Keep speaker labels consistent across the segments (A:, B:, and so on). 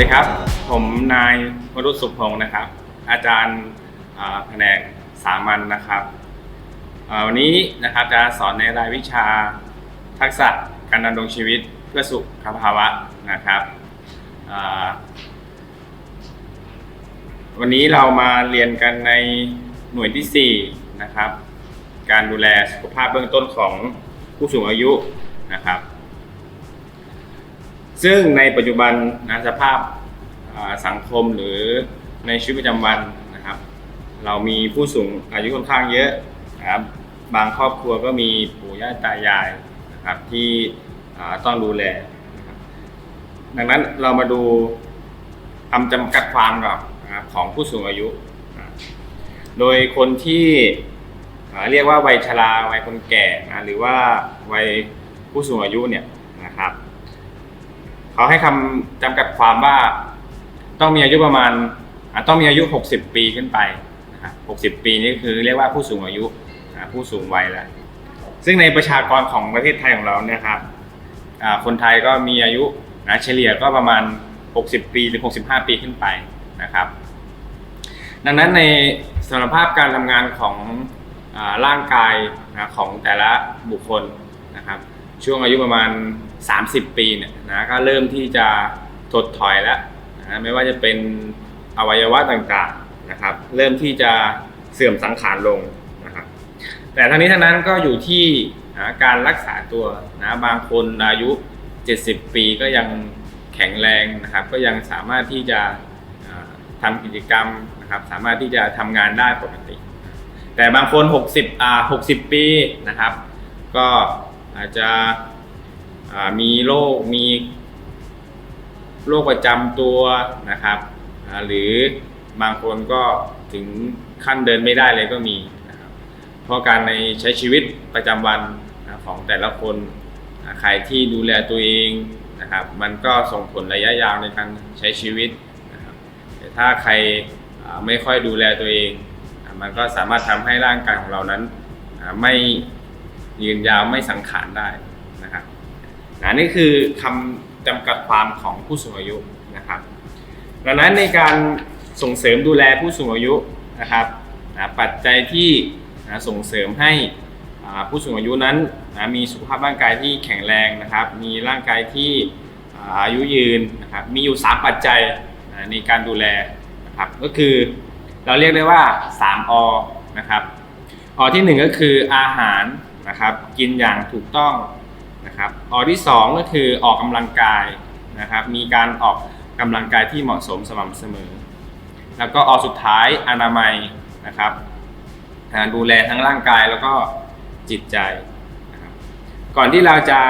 A: ดีครับ ผมนายวรุษสุพงศ์นะครับ อาจารย์แผนกสามัญนะครับวันนี้นะครับจะสอนในรายวิชาทักษะการดำรงชีวิตเพื่อสุขภาวะนะครับ วันนี้เรามาเรียนกันในหน่วยที่ 4 นะครับ การดูแลสุขภาพเบื้องต้นของผู้สูงอายุนะครับ ซึ่งในปัจจุบันนะสภาพสังคมหรือในชีวิตประจำวันนะครับ เรามีผู้สูงอายุค่อนข้างเยอะนะครับบางครอบครัวก็มีปู่ย่าตายายนะครับที่ต้องดูแลนะครับดังนั้นเรามาดูคำจำกัดความก่อนของผู้สูงอายุ โดยคนที่เรียกว่าวัยชราวัยคนแก่นะหรือว่าวัยผู้สูงอายุเนี่ย เขาให้คำจำกัดความว่า ต้องมีอายุประมาณต้องมีอายุ 60 ปีขึ้นไปนะครับ60 ปีนี่คือเรียกว่าผู้สูงอายุผู้สูงวัยแล้วซึ่งในประชากรของประเทศไทยของเราเนี่ยครับคนไทยก็มีอายุนะเฉลี่ยก็ประมาณ 60 ปีหรือ 65 ปีขึ้นไปนะครับ ดังนั้นในสมรรถภาพการทำงานของอร่างกายนะของแต่ละบุคคลนะครับ ช่วงอายุประมาณ 30 ปีเนี่ยนะก็เริ่มที่จะถดถอยแล้วนะไม่ว่าจะเป็นอวัยวะต่างๆนะครับ เริ่มที่จะเสื่อมสังขารลงนะครับ แต่ทั้งนี้ทั้งนั้นก็อยู่ที่นะการรักษาตัวนะบางคนอายุ 70 ปีก็ยังแข็งแรงนะครับ ก็ยังสามารถที่จะอ่าทำกิจกรรมนะครับ สามารถที่จะทำงานได้ปกติ แต่บางคน 60อ่า60 ปีนะครับ ก็อาจจะ มีโรคมีโรคประจำตัวนะครับหรือบางคนก็ถึงขั้นเดินไม่ได้เลยก็มีนะครับเพราะการในใช้ชีวิตประจำวันของแต่ละคนใครที่ดูแลตัวเองนะครับ มันก็ส่งผลระยะยาวในการใช้ชีวิตนะครับแต่ถ้าใครไม่ค่อยดูแลตัวเอง มันก็สามารถทำให้ร่างกายของเรานั้นไม่ยืนยาวไม่สังขารได้ นะนี่คือคำจำกัดความของผู้สูงอายุนะครับ ดังนั้นในการส่งเสริมดูแลผู้สูงอายุนะครับนะปัจจัยที่นะส่งเสริมให้ผู้สูงอายุนั้นนะมีสุขภาพร่างกายที่แข็งแรงนะครับ มีร่างกายที่อาอายุยืนนะครับ มีอยู่ 3 ปัจจัยนะในการดูแลนะครับ ก็คือเราเรียกได้ว่า 3 อนะครับ อที่ 1 ก็คืออาหารนะครับ กินอย่างถูกต้อง นะครับอที่ 2 ก็คือออกกำลังกายนะครับ มีการออกกำลังกายที่เหมาะสมสม่ำเสมอ แล้วก็ออสุดท้ายอนามัยนะครับอ่าดูแลทั้งร่างกายแล้วก็จิตใจนะครับก่อนที่เราจะ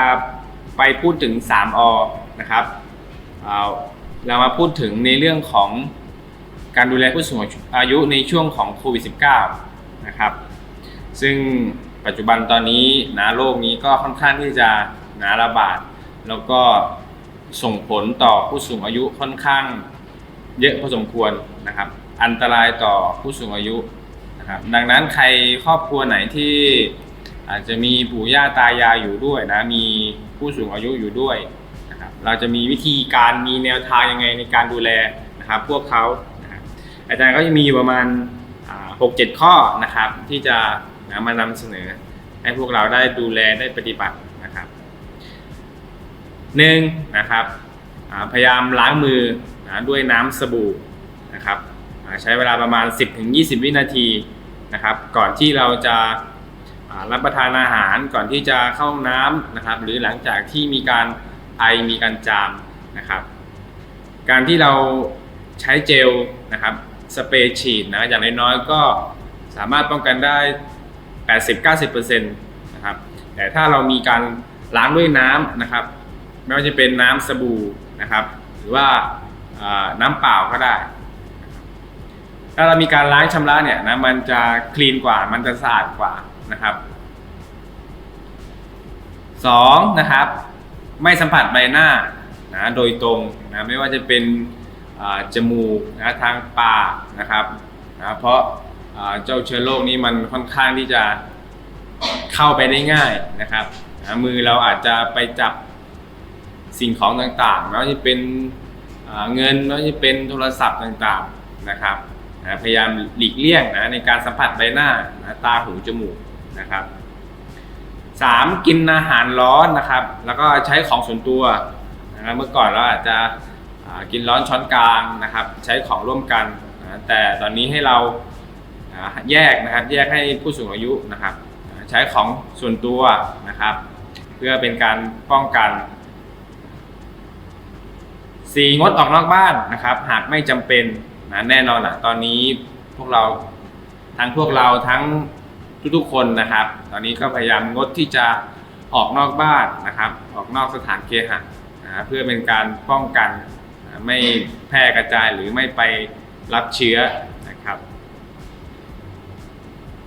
A: ไปพูดถึง 3อนะครับเเรามาพูดถึงในเรื่องของการดูแลผู้สูงอายุในช่วงของโควิด -19 นะครับ ซึ่ง ปัจจุบันตอนนี้นะโรคนี้ก็ค่อนข้างที่จะนะระบาด แล้วก็ส่งผลต่อผู้สูงอายุค่อนข้างเยอะพอสมควรนะครับ อันตรายต่อผู้สูงอายุนะครับดังนั้นใครครอบครัวไหนที่อาจจะมีปู่ย่าตายายอยู่ด้วยนะมีผู้สูงอายุอยู่ด้วยนะครับเราจะมีวิธีการมีแนวทางยังไงในการดูแลนะครับพวกเขาอาจารย์ก็จะมีประมาณหกเจ็ดข้อนะครับที่จะ นะมานำเสนอ ให้พวกเราได้ดูแลได้ปฏิบัตินะครับหนึ่งนะครับพยายามล้างมือนะด้วยน้ำสบู่นะครับใช้เวลาประมาณ 10-20 วินาทีนะครับ ก่อนที่เราจะรับประทานอาหารก่อนที่จะเข้าน้ำนะครับ หรือหลังจากที่มีการไอมีการจามนะครับ การที่เราใช้เจลนะครับสเปรย์ฉีดนะอย่างน้อยๆก็สามารถป้องกันได้ 80-90%นะครับแต่ถ้าเรามีการล้างด้วยน้ำนะครับ ไม่ว่าจะเป็นน้ำสบู่นะครับ หรือว่าน้ำเปล่าก็ได้ ถ้าเรามีการล้างชำระเนี่ยนะมันจะคลีนกว่ามันจะสะอาดกว่านะครับสองนะครับไม่สัมผัสใบหน้านะโดยตรงนะไม่ว่าจะเป็นจมูกนะทางปากนะครับนะเพราะ เจ้าเชื้อโรคนี้มันค่อนข้างที่จะเข้าไปได้ง่ายนะครับมือเราอาจจะไปจับสิ่งของต่างๆไม่ว่าจะเป็นเงินไม่ว่าจะเป็นโทรศัพท์ต่างๆนะครับพยายามหลีกเลี่ยงนะในการสัมผัสใบหน้านะตาหูจมูกนะครับสามกินอาหารร้อนนะครับ แล้วก็ใช้ของส่วนตัวนะครับเมื่อก่อนเราอาจจะกินร้อนช้อนกลางนะครับ ใช้ของร่วมกันนะแต่ตอนนี้ให้เรา แยกนะครับแยกให้ผู้สูงอายุนะครับ ใช้ของส่วนตัวนะครับ เพื่อเป็นการป้องกันสี่งดออกนอกบ้านนะครับ หากไม่จำเป็นนะแน่นอนอะตอนนี้พวกเราทั้งพวกเราทั้งทุกๆคนนะครับ ตอนนี้ก็พยายามงดที่จะออกนอกบ้านนะครับ ออกนอกสถานเคหะนะเพื่อเป็นการป้องกันไม่แพร่กระจายหรือไม่ไปรับเชื้อ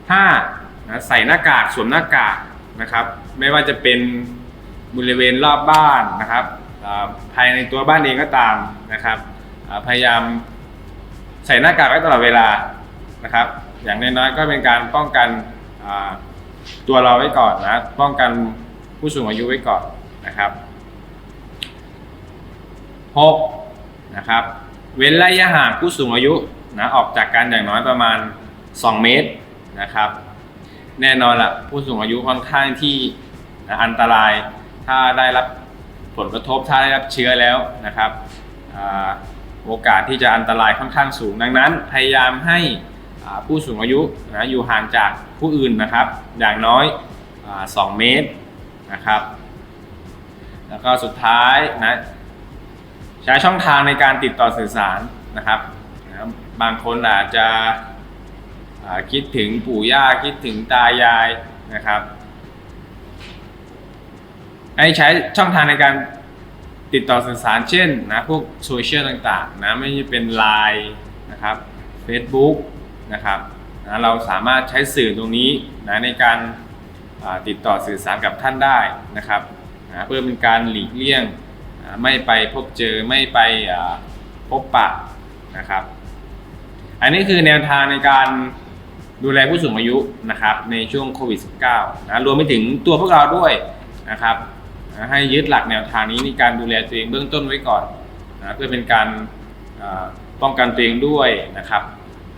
A: นะครับห้านะใส่หน้ากากสวมหน้ากากนะครับ ไม่ว่าจะเป็นบริเวณรอบบ้านนะครับภายในตัวบ้านเองก็ตามนะครับพยายามใส่หน้ากากไว้ตลอดเวลานะครับ อย่างน้อยๆก็เป็นการป้องกันตัวเราไว้ก่อนนะป้องกันผู้สูงอายุไว้ก่อนนะครับหกนะครับ เว้นระยะห่างผู้สูงอายุนะออกจากกันอย่างน้อยประมาณ 2 เมตร นะครับ แน่นอนละผู้สูงอายุค่อนข้างที่อันตราย ถ้าได้รับผลกระทบถ้าได้รับเชื้อแล้วนะครับอโอกาสที่จะอันตรายค่อนข้างสูงดังนั้น พยายามให้ผู้สูงอายุนะอยู่ห่างจากผู้อื่นนะครับ อย่างน้อยอ2เมตรนะครับ แล้วก็สุดท้ายนะใช้ช่องทางในการติดต่อสื่อสารนะครับนะบางคนอาจจะ คิดถึงปู่ย่าคิดถึงตายายนะครับให้ใช้ช่องทางในการติดต่อสื่อสารเช่นนะพวกโซเชียลต่างๆนะไม่ใช่เป็น Line นะครับ Facebook นะครับนะเราสามารถใช้สื่อตรงนี้นะในการติดต่อสื่อสารกับท่านได้นะครับนะเพื่อเป็นการหลีกเลี่ยงอ่าไม่ไปพบเจอไม่ไปพบปะนะครับ อันนี้คือแนวทางในการ ดูแลผู้สูงอายุนะครับในช่วงโควิด -19 นะรวมไปถึงตัวพวกเราด้วยนะครับให้ยึดหลักแนวทางนี้ในการดูแลตัวเองเบื้องต้นไว้ก่อนนะเพื่อเป็นการป้องกันตัวเองด้วยนะครับ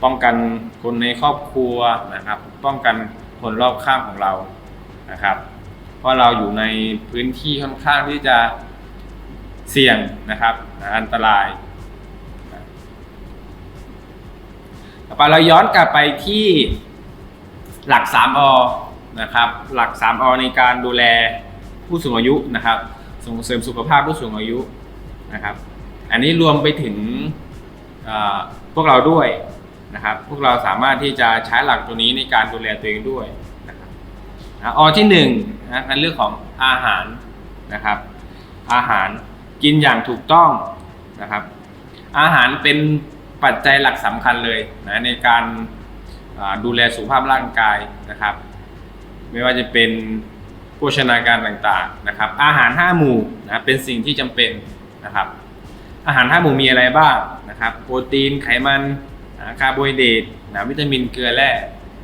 A: ป้องกันคนในครอบครัวนะครับ ป้องกันคนรอบข้างของเรานะครับ เพราะเราอยู่ในพื้นที่ค่อนข้างที่จะเสี่ยงนะครับอันตราย ต่อ ไปเราย้อนกลับไปที่หลัก 3 อ นะครับ หลัก 3 อ ในการดูแลผู้สูงอายุนะครับ ส่งเสริมสุขภาพผู้สูงอายุนะครับ อันนี้รวมไปถึงพวกเราด้วยนะครับ พวกเราสามารถที่จะใช้หลักตัวนี้ในการดูแลตัวเองด้วยนะครับนะอที่1นงนะในเรื่องของอาหารนะครับ อาหารกินอย่างถูกต้องนะครับ อาหารเป็น ปัจจัยหลักสำคัญเลยนะในการดูแลสุขภาพร่างกายนะครับ ไม่ว่าจะเป็นโภชนาการต่างๆนะครับ อาหาร 5 หมู่นะเป็นสิ่งที่จำเป็นนะครับ อาหาร 5 หมู่มีอะไรบ้างนะครับ โปรตีนไขมันนะคาร์โบไฮเดรตนะวิตามินเกลือแร่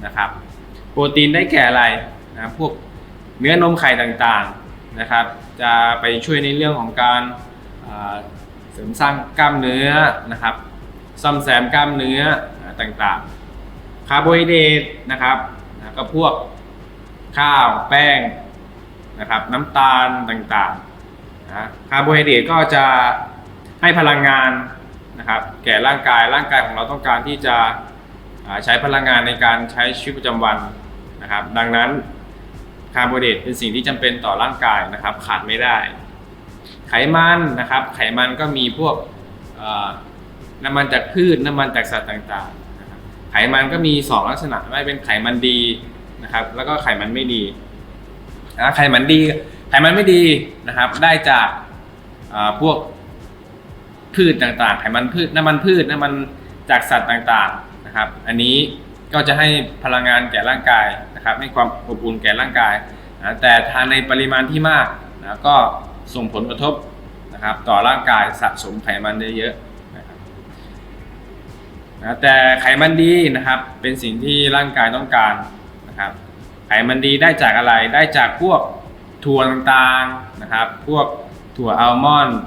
A: นะครับ โปรตีนได้แก่อะไรนะพวกเนื้อนมไข่ต่างๆนะครับ จะไปช่วยในเรื่องของการเสริมสร้างกล้ามเนื้อนะครับ ซ่อมแซมกล้ามเนื้อต่างๆ คาร์โบไฮเดรตนะครับก็พวกข้าวแป้งนะครับน้ำตาลต่างๆนะคาร์โบไฮเดรตก็จะให้พลังงานนะครับแก่ร่างกายร่างกายของเราต้องการที่จะใช้พลังงานในการใช้ชีวิตประจำวันนะครับ ดังนั้นคาร์โบไฮเดรตเป็นสิ่งที่จำเป็นต่อร่างกายนะครับขาดไม่ได้ ไขมันนะครับ ไขมันก็มีพวก น้ำมันจากพืชน้ำมันจากสัตว์ต่างๆนะครับไขมันก็มี 2 ลักษณะไม่เป็นไขมันดีนะครับ แล้วก็ไขมันไม่ดีนะไขมันดี ไขมันไม่ดีนะครับ ได้จากพวกพืชต่างๆ ไขมันพืชน้ำมันพืชน้ำมันจากสัตว์ต่างๆนะครับ อันนี้ก็จะให้พลังงานแก่ร่างกายนะครับ ให้ความอบอุ่นแก่ร่างกายนะแต่ทานในปริมาณที่มากนะก็ส่งผลกระทบนะครับ ต่อร่างกายสะสมไขมันได้เยอะ นะแต่ไขมันดีนะครับเป็นสิ่งที่ร่างกายต้องการนะครับ ไขมันดีได้จากอะไรได้จากพวกถั่วต่างๆนะครับ พวกถั่วอัลมอนด์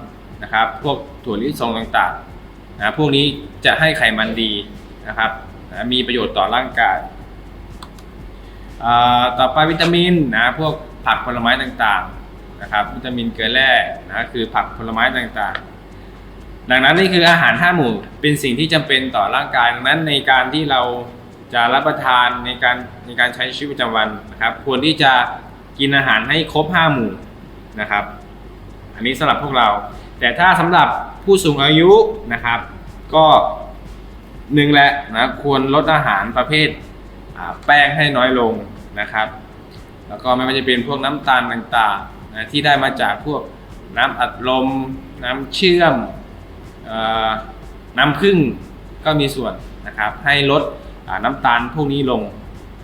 A: นะครับ พวกถั่วลิสงต่างๆนะพวกนี้จะให้ไขมันดีนะครับนะมีประโยชน์ต่อร่างกาย ต่อไปวิตามินนะพวกผักผลไม้ต่างๆนะครับ วิตามินเกลือแร่นะคือผักผลไม้ต่างๆ ดังนั้นนี่คืออาหารห้าหมู่เป็นสิ่งที่จำเป็นต่อร่างกาย ดังนั้นในการที่เราจะรับประทานในการในการใช้ชีวิตประจำวันนะครับ ควรที่จะกินอาหารให้ครบห้าหมู่นะครับ อันนี้สำหรับพวกเรา แต่ถ้าสำหรับผู้สูงอายุนะครับ ก็หนึ่งแหละนะควรลดอาหารประเภทแป้งให้น้อยลงนะครับ แล้วก็ไม่ว่าจะเป็นพวกน้ำตาลต่างๆนะที่ได้มาจากพวกน้ำอัดลมน้ำเชื่อม น้ำผึ้งก็มีส่วนนะครับ ให้ลดน้ำตาลพวกนี้ลง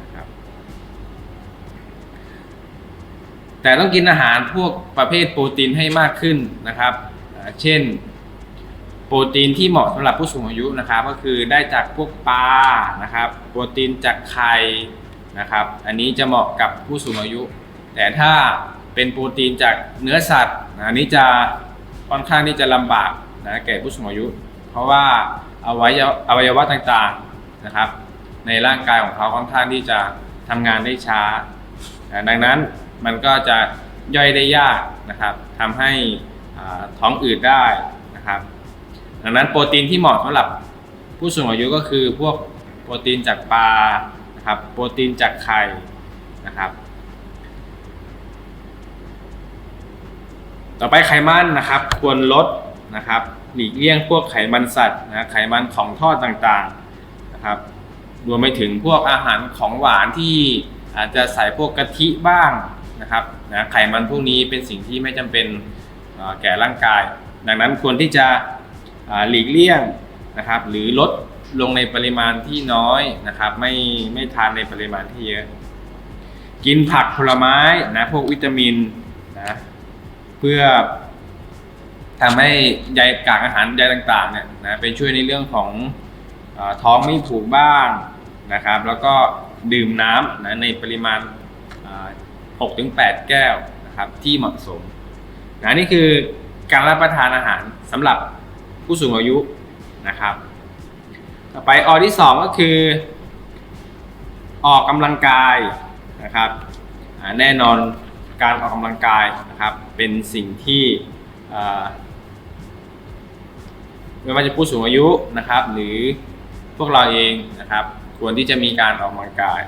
A: นะครับแต่ต้องกินอาหารพวกประเภทโปรตีนให้มากขึ้นนะครับ เช่น โปรตีนที่เหมาะสำหรับผู้สูงอายุนะครับ ก็คือได้จากพวกปลานะครับ โปรตีนจากไข่นะครับ อันนี้จะเหมาะกับผู้สูงอายุ แต่ถ้าเป็นโปรตีนจากเนื้อสัตว์ อันนี้จะค่อนข้างที่จะลำบาก นะแก่ผู้สูงอายุ เพราะว่าอวัยวะอวัยวะต่างๆนะครับ ในร่างกายของเขาค่อนข้างที่จะทำงานได้ช้า ดังนั้นมันก็จะย่อยได้ยากนะครับทำให้ท้องอืดได้นะครับ ดังนั้นโปรตีนที่เหมาะสำหรับผู้สูงอายุก็คือพวกโปรตีนจากปลานะครับโปรตีนจากไข่นะครับ ต่อไปไขมันนะครับ ควรลดนะครับ หลีกเลี่ยงพวกไขมันสัตว์นะไขมันของทอดต่างๆนะครับรวมไปถึงพวกอาหารของหวานที่อาจจะใส่พวกกะทิบ้างนะครับนะไขมันพวกนี้เป็นสิ่งที่ไม่จำเป็นแก่ร่างกาย ดังนั้นควรที่จะหลีกเลี่ยงนะครับ หรือลดลงในปริมาณที่น้อยนะครับ ไม่ไม่ทานในปริมาณที่เยอะ กินผักผลไม้นะพวกวิตามินนะเพื่อ ทำให้ใยกากอาหารใยต่างๆเนี่ยนะไปช่วยในเรื่องของอท้องไม่ผูกบ้างนะครับ แล้วก็ดื่มน้ำนะในปริมาณ 6-8 แก้วนะครับที่เหมาะสมนะนี่คือการรับประทานอาหารสำหรับผู้สูงอายุนะครับ ต่อไปออที่สองก็คือ ออกกำลังกายนะครับแน่นอนการออกกำลังกายนะครับเป็นสิ่งที่ ไม่ว่าจะผู้สูงอายุนะครับ หรือพวกเราเองนะครับ ควรที่จะมีการออกกำลังกาย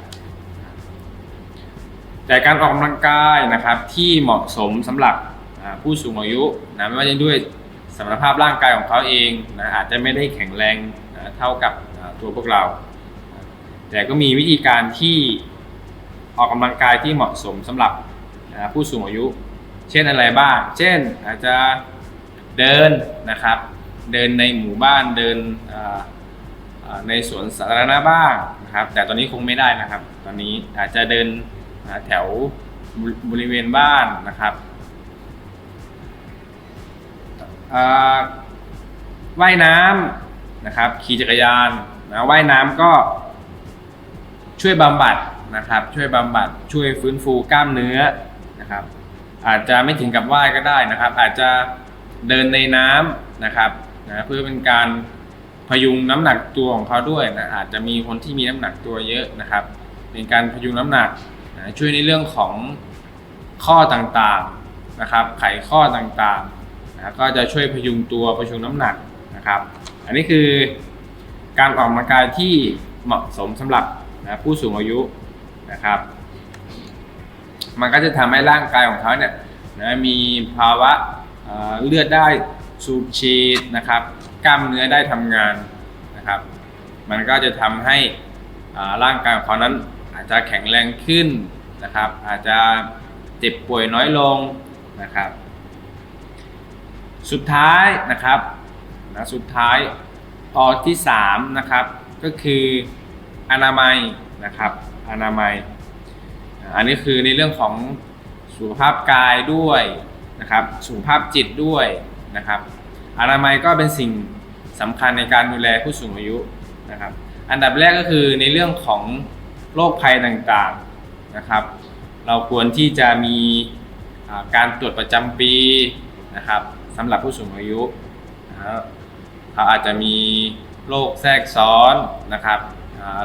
A: แต่การออกกำลังกายนะครับ ที่เหมาะสมสำหรับผู้สูงอายุนะไม่ว่าจะด้วยสมรรถภาพร่างกายของเขาเองนะอาจจะไม่ได้แข็งแรงนะเท่ากับตัวพวกเรา แต่ก็มีวิธีการที่ออกกำลังกายที่เหมาะสมสำหรับผู้สูงอายุ เช่นอะไรบ้าง เช่นอาจจะเดินนะครับ เดินในหมู่บ้านเดินในสวนสาธารณะบ้างนะครับ แต่ตอนนี้คงไม่ได้นะครับ ตอนนี้อาจจะเดินแถวบริเวณบ้านนะครับว่ายน้ำนะครับขี่จักรยานนะว่ายน้ำก็ช่วยบำบัดนะครับ ช่วยบำบัดช่วยฟื้นฟูกล้ามเนื้อนะครับ อาจจะไม่ถึงกับว่ายก็ได้นะครับ อาจจะเดินในน้ำนะครับ นะเพื่อเป็นการพยุงน้ำหนักตัวของเขาด้วยนะอาจจะมีคนที่มีน้ำหนักตัวเยอะนะครับ เป็นการพยุงน้ำหนักนะช่วยในเรื่องของข้อต่างๆนะครับ ไขข้อต่างๆนะก็จะช่วยพยุงตัวพยุงน้ำหนักนะครับ อันนี้คือการออกกำลังกายที่เหมาะสมสำหรับนะผู้สูงอายุนะครับ มันก็จะทำให้ร่างกายของเขาเนี่ยนะมีภาวะเอ่อเลือดได้ สูบฉีดนะครับ กล้ามเนื้อได้ทำงานนะครับ มันก็จะทำให้อ่าร่างกายของเขานั้นอาจจะแข็งแรงขึ้นนะครับ อาจจะเจ็บป่วยน้อยลงนะครับ สุดท้ายนะครับนะสุดท้ายออที่3นะครับก็คืออนามัยนะครับ อนามัย อันนี้คือในเรื่องของสุขภาพกายด้วยนะครับ สุขภาพจิตด้วย นะครับอนามัยก็เป็นสิ่งสำคัญในการดูแลผู้สูงอายุนะครับ อันดับแรกก็คือในเรื่องของโรคภัยต่างๆนะครับ เราควรที่จะมีการตรวจประจำปีนะครับสำหรับผู้สูงอายุนะครับเขาอาจจะมีโรคแทรกซ้อนนะครับ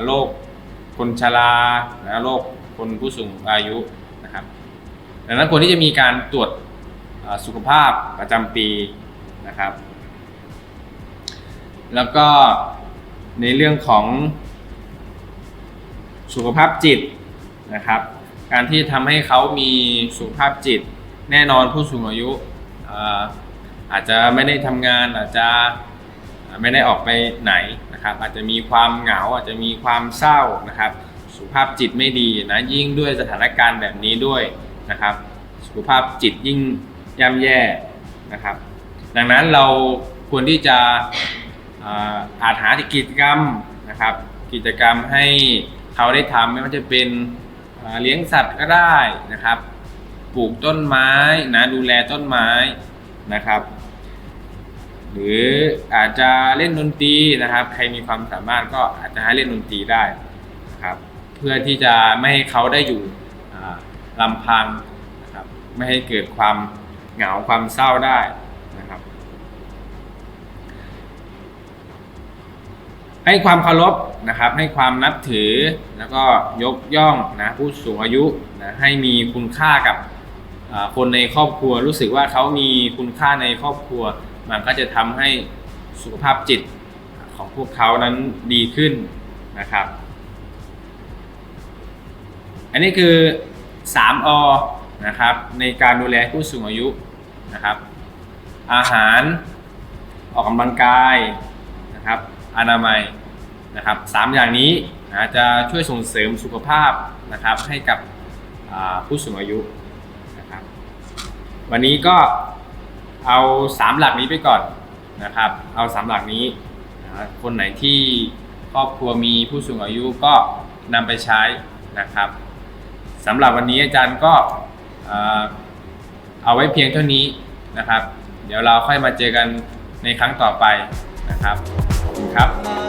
A: โรคคนชรานะโรคคนผู้สูงอายุนะครับดังนั้นคนที่จะมีการตรวจ สุขภาพประจำปีนะครับ แล้วก็ในเรื่องของสุขภาพจิตนะครับ การที่ทำให้เขามีสุขภาพจิต แน่นอนผู้สูงอายุอาจจะไม่ได้ทำงานอาจจะไม่ได้ออกไปไหนนะครับ อาจจะมีความเหงาอาจจะมีความเศร้านะครับ สุขภาพจิตไม่ดีนะยิ่งด้วยสถานการณ์แบบนี้ด้วยนะครับ สุขภาพจิตยิ่ง ย่ำแย่นะครับ ดังนั้นเราควรที่จะอาจหากิจกรรมนะครับ กิจกรรมให้เขาได้ทำไม่ว่าจะเป็นเลี้ยงสัตว์ก็ได้นะครับ ปลูกต้นไม้นะดูแลต้นไม้นะครับ หรืออาจจะเล่นดนตรีนะครับ ใครมีความสามารถก็อาจจะให้เล่นดนตรีได้นะครับ เพื่อที่จะไม่ให้เขาได้อยู่ลำพังนะครับ ไม่ให้เกิดความ เหงาความเศร้าได้นะครับ ให้ความเคารพนะครับ ให้ความนับถือแล้วก็ยกย่องนะผู้สูงอายุนะให้มีคุณค่ากับคนในครอบครัว รู้สึกว่าเขามีคุณค่าในครอบครัว มันก็จะทำให้สุขภาพจิตของพวกเขานั้นดีขึ้นนะครับ อันนี้คือ 3อนะครับในการดูแลผู้สูงอายุ นะครับ อาหารออกกำลังกายนะครับ อนามัยนะครับสามอย่างนี้นะจะช่วยส่งเสริมสุขภาพนะครับ ให้กับผู้สูงอายุนะครับ วันนี้ก็เอา3หลักนี้ไปก่อนนะครับ เอา3หลักนี้นะคนไหนที่ครอบครัวมีผู้สูงอายุก็นำไปใช้นะครับสำหรับวันนี้อาจารย์ก็ เอาไว้เพียงเท่านี้นะครับ เดี๋ยวเราค่อยมาเจอกันในครั้งต่อไปนะครับขอบคุณครับ